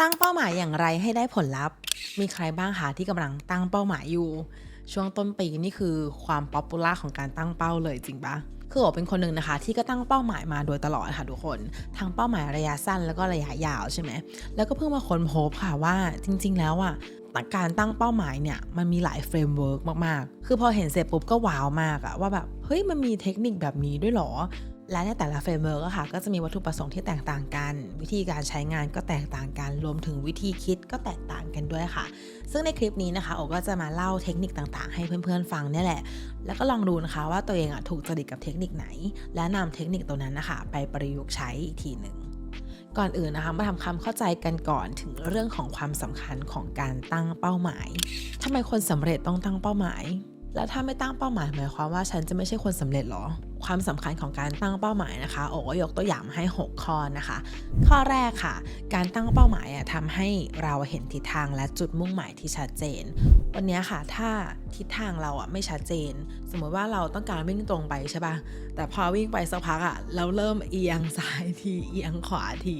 ตั้งเป้าหมายอย่างไรให้ได้ผลลัพธ์ มีใครบ้างคะที่กำลังตั้งเป้าหมายอยู่ ช่วงต้นปีนี่คือความป๊อปปูล่าของการตั้งเป้าเลยจริงปะคือโอเป็นคนหนึ่งนะคะ ที่ก็ตั้งเป้าหมายมาโดยตลอดค่ะทุกคน ทั้งเป้าหมายระยะสั้นแล้วก็ระยะยาวใช่ไหมแล้วก็เพิ่งมาค้นพบค่ะว่าจริง ๆ แล้วอะการตั้งเป้าหมายเนี่ยมันมีหลายเฟรมเวิร์กมากๆ คือพอเห็นเสร็จปุ๊บก็ว้าวมากอะว่าแบบเฮ้ยมันมีเทคนิคแบบนี้ด้วยหรอ และในแต่ละเฟรมเวิร์กค่ะก็จะมีวัตถุประสงค์ที่แตกต่างกัน วิธีการใช้งานก็แตกต่างกัน รวมถึงวิธีคิดก็แตกต่างกันด้วยค่ะ ซึ่งในคลิปนี้นะคะโอก็จะมาเล่าเทคนิคต่างๆ ให้เพื่อนๆฟังเนี่ยแหละ แล้วก็ลองดูนะคะว่าตัวเองอะถูกจริตกับเทคนิคไหน และนำเทคนิคตัวนั้นนะคะไปประยุกต์ใช้อีกทีหนึ่งก่อนอื่นนะคะมาทำความเข้าใจกันก่อนถึงเรื่องของความสำคัญของการตั้งเป้าหมายทำไมคนสำเร็จต้องตั้งเป้าหมาย แล้วถ้าไม่ตั้งเป้าหมายหมายความว่าฉันจะไม่ใช่คนสำเร็จหรอ ความสำคัญของการตั้งเป้าหมายนะคะ โอ้ก็ยกตัวอย่างให้ 6 ข้อนะคะ ข้อแรกค่ะ การตั้งเป้าหมายอะทำให้เราเห็นทิศทางและจุดมุ่งหมายที่ชัดเจน วันนี้ค่ะ ถ้าทิศทางเราอะไม่ชัดเจน สมมติว่าเราต้องการวิ่งตรงไปใช่ปะแต่พอวิ่งไปสักพักอะเราเริ่มเอียงซ้ายทีเอียงขวาที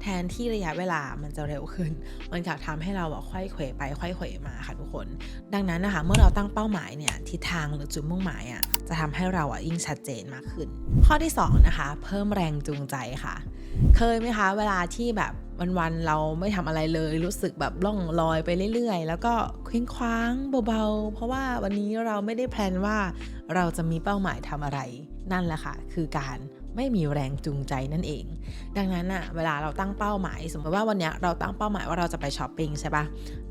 แทนที่ระยะเวลามันจะเร็วขึ้น มันกลับทำให้เราอะค่อยเขวไปค่อยเขวมาค่ะทุกคน ดังนั้นนะคะ เมื่อเราตั้งเป้าหมายเนี่ยทิศทางหรือจุดมุ่งหมายอะจะทำให้เราอะยิ่งชัดเจนมากขึ้น ข้อที่2นะคะ เพิ่มแรงจูงใจค่ะ เคยไหมคะ เวลาที่แบบวันๆเราไม่ทำอะไรเลย รู้สึกแบบล่องลอยไปเรื่อยๆ แล้วก็เคว้งคว้างเบาๆ เพราะว่าวันนี้เราไม่ได้แพลนว่าเราจะมีเป้าหมายทำอะไร นั่นแหละค่ะ คือการไม่มีแรงจูงใจนั่นเอง ดังนั้นอะเวลาเราตั้งเป้าหมาย สมมติว่าวันเนี้ยเราตั้งเป้าหมายว่าเราจะไปช้อปปิ้งใช่ปะ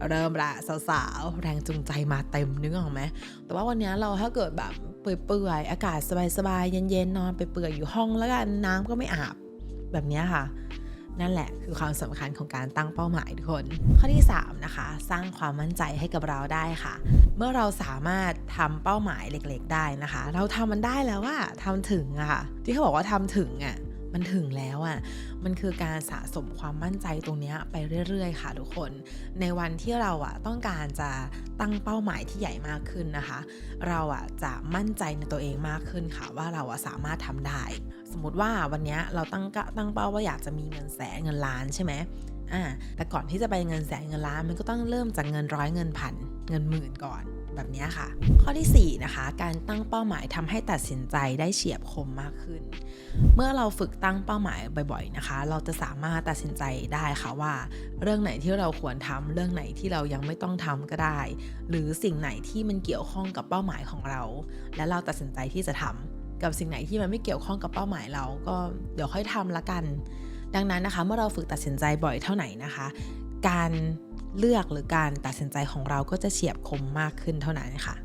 เริ่มละสาวๆแรงจูงใจมาเต็มนึกออกไหมแต่ว่าวันเนี้ยเราถ้าเกิดแบบ เปื่อยๆ อากาศสบายๆ เย็นๆ นอนไปเปื่อยอยู่ห้องแล้วกันน้ำก็ไม่อาบแบบนี้ค่ะ นั่นแหละคือความสำคัญของการตั้งเป้าหมายทุกคน ข้อที่ 3 นะคะ สร้างความมั่นใจให้กับเราได้ค่ะ เมื่อเราสามารถทำเป้าหมายเล็กๆ ได้นะคะ เราทำมันได้แล้วว่าทำถึงอะค่ะ ที่เขาบอกว่าทำถึงอะ มันถึงแล้วอะมันคือการสะสมความมั่นใจตรงนี้ไปเรื่อยๆ ค่ะทุกคน ในวันที่เราอะต้องการจะตั้งเป้าหมายที่ใหญ่มากขึ้นนะคะ เราอะจะมั่นใจในตัวเองมากขึ้นค่ะว่าเราอะสามารถทำได้ สมมติว่าวันนี้เราตั้งตั้งเป้าว่าอยากจะมีเงินแสนเงินล้านใช่ไหมอ่าแต่ก่อนที่จะไปเงินแสนเงินล้านมันก็ต้องเริ่มจากเงินร้อยเงินพันเงินหมื่นก่อน แบบนี้ค่ะ ข้อทีสี่ 4 นะคะ การตั้งเป้าหมายทำให้ตัดสินใจได้เฉียบคมมากขึ้น เมื่อเราฝึกตั้งเป้าหมายบ่อย ๆ นะคะ เราจะสามารถตัดสินใจได้ค่ะว่า เรื่องไหนที่เราควรทำเรื่องไหนที่เรายังไม่ต้องทำก็ได้ หรือสิ่งไหนที่มันเกี่ยวข้องกับเป้าหมายของเรา และเราตัดสินใจที่จะทำกับสิ่งไหนที่มันไม่เกี่ยวข้องกับเป้าหมายเราก็เดี๋ยวค่อยทำละกัน ดังนั้นนะคะ เมื่อเราฝึกตัดสินใจบ่อยเท่าไหร่นะคะ การ เลือกหรือการตัดสินใจของเราก็จะเฉียบคมมากขึ้นเท่านั้นค่ะ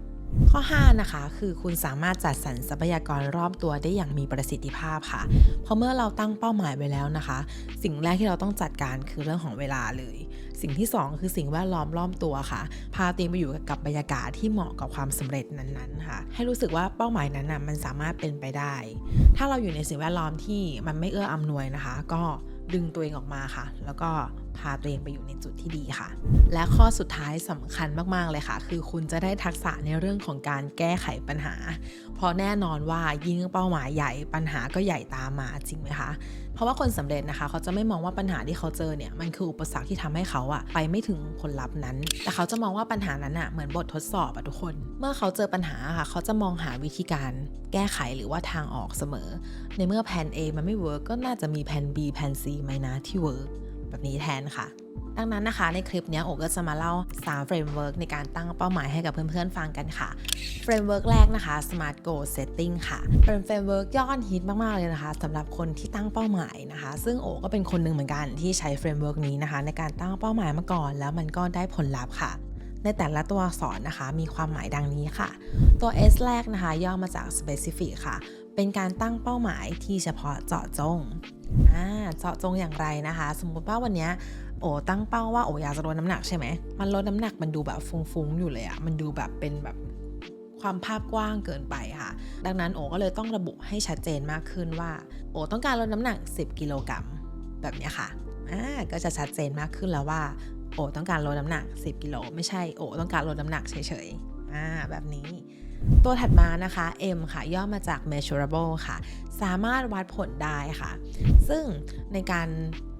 ข้อ 5 นะคะ คือคุณสามารถจัดสรรทรัพยากรรอบตัวได้อย่างมีประสิทธิภาพค่ะ เพราะเมื่อเราตั้งเป้าหมายไว้แล้วนะคะ สิ่งแรกที่เราต้องจัดการคือเรื่องของเวลาเลย สิ่งที่ 2 คือสิ่งแวดล้อมรอบตัวค่ะ พาตัวเองไปอยู่กับบรรยากาศที่เหมาะกับความสำเร็จนั้นๆค่ะ ให้รู้สึกว่าเป้าหมายนั้นน่ะมันสามารถเป็นไปได้ ถ้าเราอยู่ในสิ่งแวดล้อมที่มันไม่เอื้ออำนวยนะคะ ก็ ดึงตัวเองออกมาค่ะ แล้วก็พาตัวเองไปอยู่ในจุดที่ดีค่ะ และข้อสุดท้ายสำคัญมากๆเลยค่ะ คือคุณจะได้ทักษะในเรื่องของการแก้ไขปัญหา เพราะแน่นอนว่ายิ่งเป้าหมายใหญ่ปัญหาก็ใหญ่ตามมาจริงไหมคะ เพราะว่าคนสำเร็จนะคะ เขาจะไม่มองว่าปัญหาที่เขาเจอเนี่ยมันคืออุปสรรคที่ทำให้เขาอะไปไม่ถึงผลลัพธ์นั้น แต่เขาจะมองว่าปัญหานั้นอะเหมือนบททดสอบอะทุกคน เมื่อเขาเจอปัญหาค่ะเขาจะมองหาวิธีการแก้ไขหรือว่าทางออกเสมอ ในเมื่อแผน A มันไม่เวิร์กก็น่าจะมีแผน B แผน C ไหมนะที่เวิร์ก แบบนี้แทนค่ะดังนั้นนะคะในคลิปนี้โอก็จะมาเล่า3เฟรมเวิร์กในการตั้งเป้าหมายให้กับเพื่อนๆฟังกันค่ะเฟรมเวิร์กแรกนะคะ Smart Goal Setting ค่ะ เป็นเฟรมเวิร์กยอดฮิตมากๆเลยนะคะสำหรับคนที่ตั้งเป้าหมายนะคะ ซึ่งโอก็เป็นคนหนึ่งเหมือนกันที่ใช้เฟรมเวิร์กนี้นะคะ ในการตั้งเป้าหมายมาก่อน แล้วมันก็ได้ผลลัพธ์ค่ะ ในแต่ละตัวอักษรนะคะ มีความหมายดังนี้ค่ะ ตัว S แรกนะคะ ย่อมาจาก specific ค่ะ เป็นการตั้งเป้าหมายที่เฉพาะเจาะจงอ่าเจาะจงอย่างไรนะคะ สมมุติว่าวันนี้โอ้ตั้งเป้าว่าโอ้อยากจะลดน้ำหนักใช่ไหมมันลดน้ำหนักมันดูแบบฟุ้งๆอยู่เลยอะมันดูแบบเป็นแบบความภาพกว้างเกินไปค่ะ ดังนั้นโอก็เลยต้องระบุให้ชัดเจนมากขึ้นว่า โอต้องการลดน้ำหนัก 10 กิโลกรัมแบบนี้ค่ะอ่าก็จะชัดเจนมากขึ้นแล้วว่า โอต้องการลดน้ำหนัก 10 กิโลไม่ใช่โอต้องการลดน้ำหนักเฉยๆอ่าแบบนี้ ตัวถัดมานะคะ M ค่ะ ย่อมาจาก measurable ค่ะ สามารถวัดผลได้ค่ะ ซึ่งในการ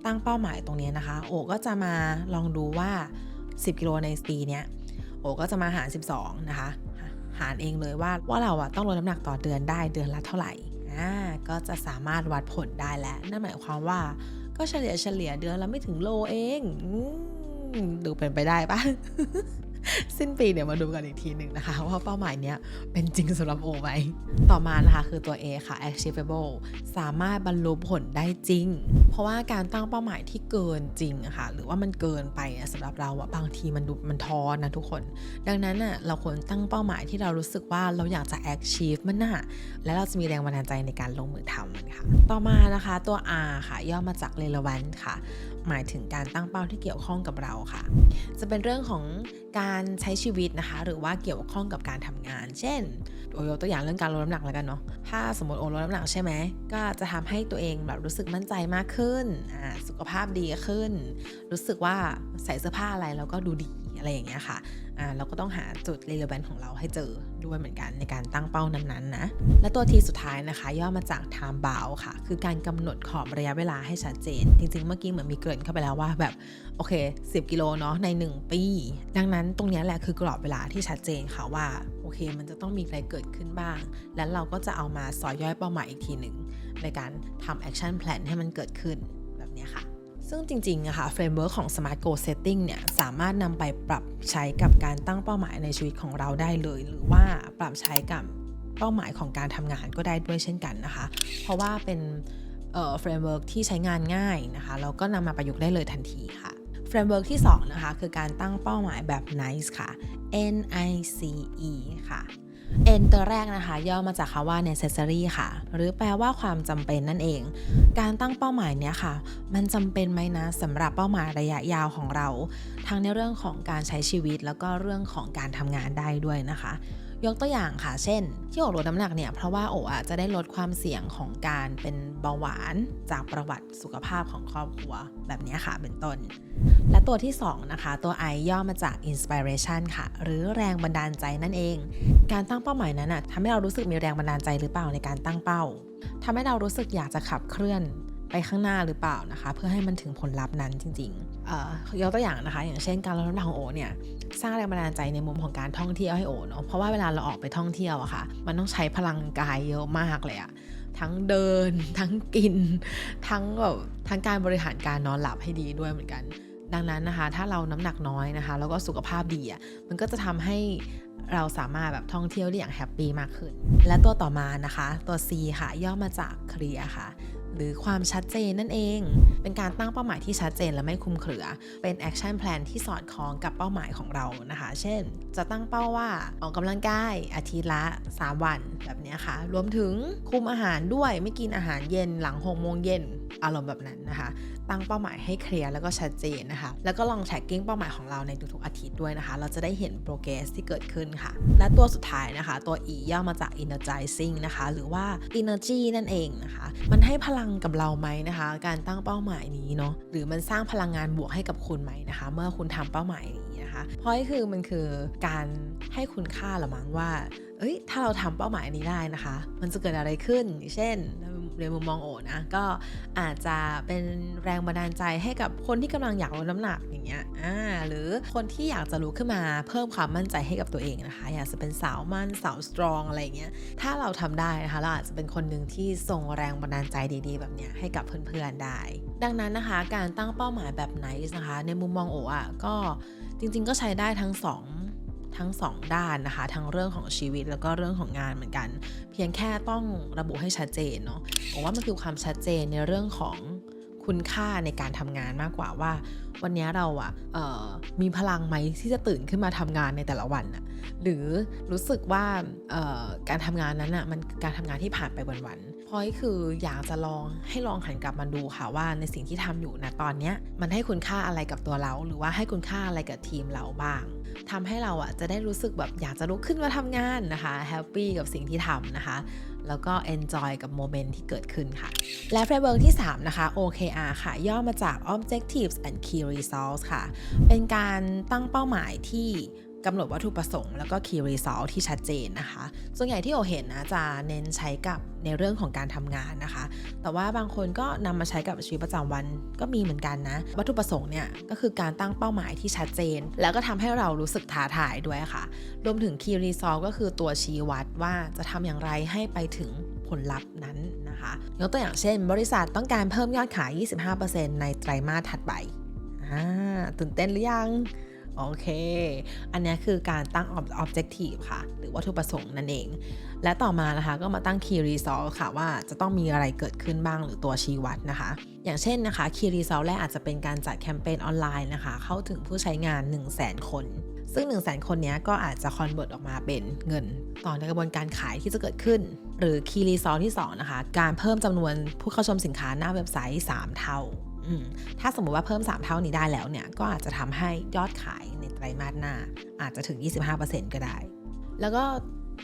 ตั้งเป้าหมายตรงนี้นะคะ โอก็จะมาลองดูว่า 10 กิโลในปีเนี้ย โอก็จะมาหาร 12 นะคะ หารเองเลยว่าว่าเราอะต้องลดน้ำหนักต่อเดือนได้เดือนละเท่าไหร่อ่าก็จะสามารถวัดผลได้แล้ว นั่นหมายความว่าก็เฉลี่ยเฉลี่ยเดือนละไม่ถึงโลเองอดูเป็นไปได้ปะ สิ้นปีเดี๋ยวมาดูกันอีกทีหนึ่งนะคะ ว่าเป้าหมายเนี้ยเป็นจริงสำหรับโอไหมต่อมานะคะคือตัว A ค่ะ achievable สามารถบรรลุผลได้จริง เพราะว่าการตั้งเป้าหมายที่เกินจริงอะค่ะหรือว่ามันเกินไปอะสำหรับเราอะบางทีมันดูมันท้อนะทุกคน ดังนั้นอะเราควรตั้งเป้าหมายที่เรารู้สึกว่าเราอยากจะ achieve มันน่ะและเราจะมีแรงบันดาลใจในการลงมือทำมันค่ะ ต่อมานะคะตัว R ค่ะ ย่อมาจาก relevant ค่ะ หมายถึงการตั้งเป้าที่เกี่ยวข้องกับเราค่ะ จะเป็นเรื่องของการใช้ชีวิตนะคะ หรือว่าเกี่ยวข้องกับการทำงาน เช่นโอยกตัวอย่างเรื่องการลดน้ำหนักแล้วกันเนาะถ้าสมมติโอลดน้ำหนักใช่ไหมก็จะทำให้ตัวเองแบบรู้สึกมั่นใจมากขึ้น สุขภาพดีขึ้น รู้สึกว่าใส่เสื้อผ้าอะไรแล้วก็ดูดี อะไรอย่างเงี้ยค่ะอ่าเราก็ต้องหาจุด relevant ของเราให้เจอด้วยเหมือนกันในการตั้งเป้านั้นๆนะ และตัวทีสุดท้ายนะคะ ย่อมาจาก time bound ค่ะ คือการกำหนดขอบระยะเวลาให้ชัดเจน จริงๆ เมื่อกี้เหมือนมีเกริ่นเข้าไปแล้วว่าแบบ โอเค 10 กิโลเนาะใน 1 ปี ดังนั้นตรงนี้แหละคือกรอบเวลาที่ชัดเจนค่ะว่าโอเค มันจะต้องมีอะไรเกิดขึ้นบ้าง แล้วเราก็จะเอามาสอยย่อยเป้าหมายอีกทีหนึ่งในการทำ action plan ให้มันเกิดขึ้น ซึ่งจริงๆอะค่ะเฟรมเวิร์กของ Smart Goal Setting เนี่ย สามารถนำไปปรับใช้กับการตั้งเป้าหมายในชีวิตของเราได้เลย หรือว่าปรับใช้กับเป้าหมายของการทำงานก็ได้ด้วยเช่นกันนะคะ เพราะว่าเป็นเฟรมเวิร์กที่ใช้งานง่ายนะคะแล้วก็นำมาประยุกต์ได้เลยทันทีค่ะเฟรมเวิร์กที่ 2 นะคะ คือการตั้งเป้าหมายแบบ NICE ค่ะ N I C E ค่ะ N ตัวแรกนะคะ ย่อมาจากคำว่า necessary ค่ะ หรือแปลว่าความจำเป็นนั่นเอง การตั้งเป้าหมายเนี้ยค่ะ มันจำเป็นไหมนะสำหรับเป้าหมายระยะยาวของเรา ทั้งในเรื่องของการใช้ชีวิตแล้วก็เรื่องของการทำงานได้ด้วยนะคะ ยกตัวอย่างค่ะ เช่น ที่โอลดน้ำหนักเนี่ยเพราะว่าโออาจจะได้ลดความเสี่ยงของการเป็นเบาหวานจากประวัติสุขภาพของครอบครัว แบบนี้ค่ะเป็นต้น และตัวที่ 2 นะคะ ตัว I ย่อมาจาก inspiration ค่ะ หรือแรงบันดาลใจนั่นเอง การตั้งเป้าหมายนั้นอะทำให้เรารู้สึกมีแรงบันดาลใจหรือเปล่าในการตั้งเป้าทำให้เรารู้สึกอยากจะขับเคลื่อน ไปข้างหน้าหรือเปล่านะคะ เพื่อให้มันถึงผลลัพธ์นั้นจริงๆเอ่อยกตัวอย่างนะคะ อย่างเช่นการลดน้ำหนักของโอเนี่ยสร้างแรงบันดาลใจในมุมของการท่องเที่ยวให้โอเนาะเพราะว่าเวลาเราออกไปท่องเที่ยวอะค่ะ มันต้องใช้พลังกายเยอะมากเลยอะทั้งเดิน ทั้งกิน ทั้งแบบทั้งการบริหารการนอนหลับให้ดีด้วยเหมือนกัน ดังนั้นนะคะ ถ้าเราน้ำหนักน้อยนะคะ แล้วก็สุขภาพดีอะมันก็จะทำให้เราสามารถแบบท่องเที่ยวได้อย่างแฮปปี้มากขึ้น และตัวต่อมานะคะ ตัว C ค่ะ ย่อมาจากเคลียค่ะ หรือความชัดเจนนั่นเอง เป็นการตั้งเป้าหมายที่ชัดเจนและไม่คุมเครือ เป็นแอคชั่นแพลนที่สอดคล้องกับเป้าหมายของเรานะคะ เช่น จะตั้งเป้าว่าออกกำลังกายอาทิตย์ละ 3 วันแบบนี้ค่ะ รวมถึงคุมอาหารด้วยไม่กินอาหารเย็นหลัง6โมงเย็นอารมณ์แบบนั้นนะคะ ตั้งเป้าหมายให้เคลียร์แล้วก็ชัดเจนนะคะ แล้วก็ลองแท็กกิ้งเป้าหมายของเราในทุกๆอาทิตย์ด้วยนะคะ เราจะได้เห็นโปรเกรสที่เกิดขึ้นค่ะ และตัวสุดท้ายนะคะ ตัว E ย่อมาจาก energizing นะคะ หรือว่า energy นั่นเองนะคะ มันให้พลังกับเราไหมนะคะ การตั้งเป้าหมายนี้เนาะ หรือมันสร้างพลังงานบวกให้กับคุณไหมนะคะ เมื่อคุณทำเป้าหมายนี้นะคะ เพราะคือมันคือการให้คุณค่าละมั้งว่า เอ้ย ถ้าเราทำเป้าหมายนี้ได้นะคะ มันจะเกิดอะไรขึ้น เช่น ในมุมมองโอนะ ก็อาจจะเป็นแรงบันดาลใจให้กับคนที่กำลังอยากลดน้ำหนักอย่างเงี้ยอ่าหรือคนที่อยากจะลุกขึ้นมาเพิ่มความมั่นใจให้กับตัวเองนะคะ อยากจะเป็นสาวมั่นสาวสตรองอะไรเงี้ยถ้าเราทำได้นะคะเราอาจจะเป็นคนหนึ่งที่ส่งแรงบันดาลใจดีๆ แบบเนี้ยให้กับเพื่อนๆได้ ดังนั้นนะคะ การตั้งเป้าหมายแบบไหนนะคะ ในมุมมองโออะก็จริง ๆ ก็ใช้ได้ทั้งสอง ทั้งสองด้านนะคะ ทั้งเรื่องของชีวิตแล้วก็เรื่องของงานเหมือนกัน เพียงแค่ต้องระบุให้ชัดเจนเนาะผมว่ามันคือความชัดเจนในเรื่องของ คุณค่าในการทำงานมากกว่าว่า วันนี้เราอะเอ่อมีพลังไหมที่จะตื่นขึ้นมาทำงานในแต่ละวันอะหรือรู้สึกว่าการทำงานนั้นอะมันการทำงานที่ผ่านไปวันๆพอยคืออยากจะลองให้ลองหันกลับมาดูค่ะว่าในสิ่งที่ทำอยู่นะตอนเนี้ยมันให้คุณค่าอะไรกับตัวเรา หรือว่าให้คุณค่าอะไรกับทีมเราบ้างทำให้เราอะจะได้รู้สึกแบบอยากจะลุกขึ้นมาทำงานนะคะแฮปปี้กับสิ่งที่ทำนะคะ แล้วก็ enjoy กับโมเมนต์ที่เกิดขึ้นค่ะ และเฟรมเวิร์กที่ 3 นะคะ OKR ค่ะ ย่อมาจาก Objectives and Key Results ค่ะ เป็นการตั้งเป้าหมายที่ กำหนดวัตถุประสงค์แล้วก็ key result ที่ชัดเจนนะคะ ส่วนใหญ่ที่โอเห็นนะจะเน้นใช้กับในเรื่องของการทำงานนะคะ แต่ว่าบางคนก็นำมาใช้กับชีวิตประจำวันก็มีเหมือนกันนะ วัตถุประสงค์เนี่ยก็คือการตั้งเป้าหมายที่ชัดเจน แล้วก็ทำให้เรารู้สึกท้าทายด้วยค่ะ รวมถึง key result ก็คือตัวชี้วัดว่าจะทำอย่างไรให้ไปถึงผลลัพธ์นั้นนะคะยกตัวอย่างเช่น บริษัทต้องการเพิ่มยอดขาย 25%ในไตรมาสถัดไปอ่าตื่นเต้นหรือยัง โอเค อันนี้คือการตั้ง objective ค่ะ หรือวัตถุประสงค์นั่นเอง และต่อมานะคะก็มาตั้ง key result ค่ะว่าจะต้องมีอะไรเกิดขึ้นบ้างหรือตัวชี้วัดนะคะ อย่างเช่นนะคะ key result แรกอาจจะเป็นการจัดแคมเปญออนไลน์นะคะ เข้าถึงผู้ใช้งาน 1 0 0 0 0แคน ซึ่ง 1 0 0 0 0แคนนี้ก็อาจจะ convert ออกมาเป็นเงิน ต่อในกระบวนการขายที่จะเกิดขึ้น หรือ key result ที่2นะคะการเพิ่มจำนวนผู้เข้าชมสินค้าหน้าเว็บไซต์ 3 เท่า ถ้าสมมติว่าเพิ่ม 3 เท่านี้ได้แล้วเนี่ย ก็อาจจะทำให้ยอดขายในไตรมาสหน้า อาจจะถึง 25%ก็ได้ แล้วก็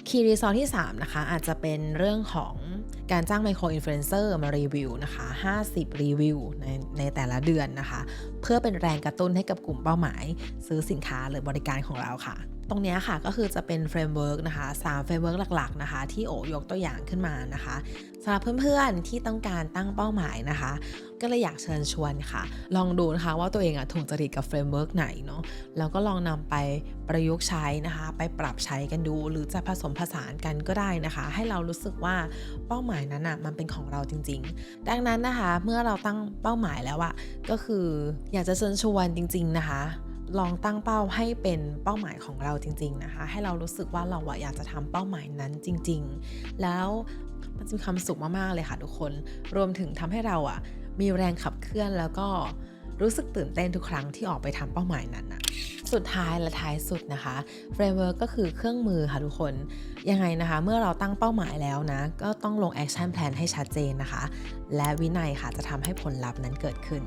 คีย์รีซอนที่ 3 นะคะ อาจจะเป็นเรื่องของการจ้างไมโครอินฟลูเอนเซอร์มารีวิวนะคะ 50 รีวิวในในแต่ละเดือนนะคะ เพื่อเป็นแรงกระตุ้นให้กับกลุ่มเป้าหมาย ซื้อสินค้าหรือบริการของเราค่ะ ตรงนี้ค่ะก็คือจะเป็นเฟรมเวิร์กนะคะ3เฟรมเวิร์กหลักๆนะคะ ที่โอยกตัวอย่างขึ้นมานะคะสำหรับเพื่อนๆที่ต้องการตั้งเป้าหมายนะคะ ก็เลยอยากเชิญชวนค่ะ ลองดูนะคะว่าตัวเองอะถูกจริตกับเฟรมเวิร์กไหนเนาะแล้วก็ลองนำไปประยุกต์ใช้นะคะ ไปปรับใช้กันดู หรือจะผสมผสานกันก็ได้นะคะ ให้เรารู้สึกว่าเป้าหมายนั้นอะมันเป็นของเราจริง ๆ ดังนั้นนะคะเมื่อเราตั้งเป้าหมายแล้วอะก็คืออยากจะเชิญชวนจริง ๆนะคะ ลองตั้งเป้าให้เป็นเป้าหมายของเราจริง ๆนะคะ ให้เรารู้สึกว่าเราอยากจะทำเป้าหมายนั้นจริง ๆ แล้วมันจะมีความสุขมากๆเลยค่ะทุกคน รวมถึงทำให้เราอะมีแรงขับเคลื่อนแล้วก็รู้สึกตื่นเต้นทุกครั้งที่ออกไปทำเป้าหมายนั้นอะสุดท้ายและท้ายสุดนะคะเฟรมเวิร์กก็คือเครื่องมือค่ะทุกคน ยังไงนะคะ เมื่อเราตั้งเป้าหมายแล้วนะ ก็ต้องลงแอคชั่นแพลนให้ชัดเจนนะคะ และวินัยค่ะจะทำให้ผลลัพธ์นั้นเกิดขึ้น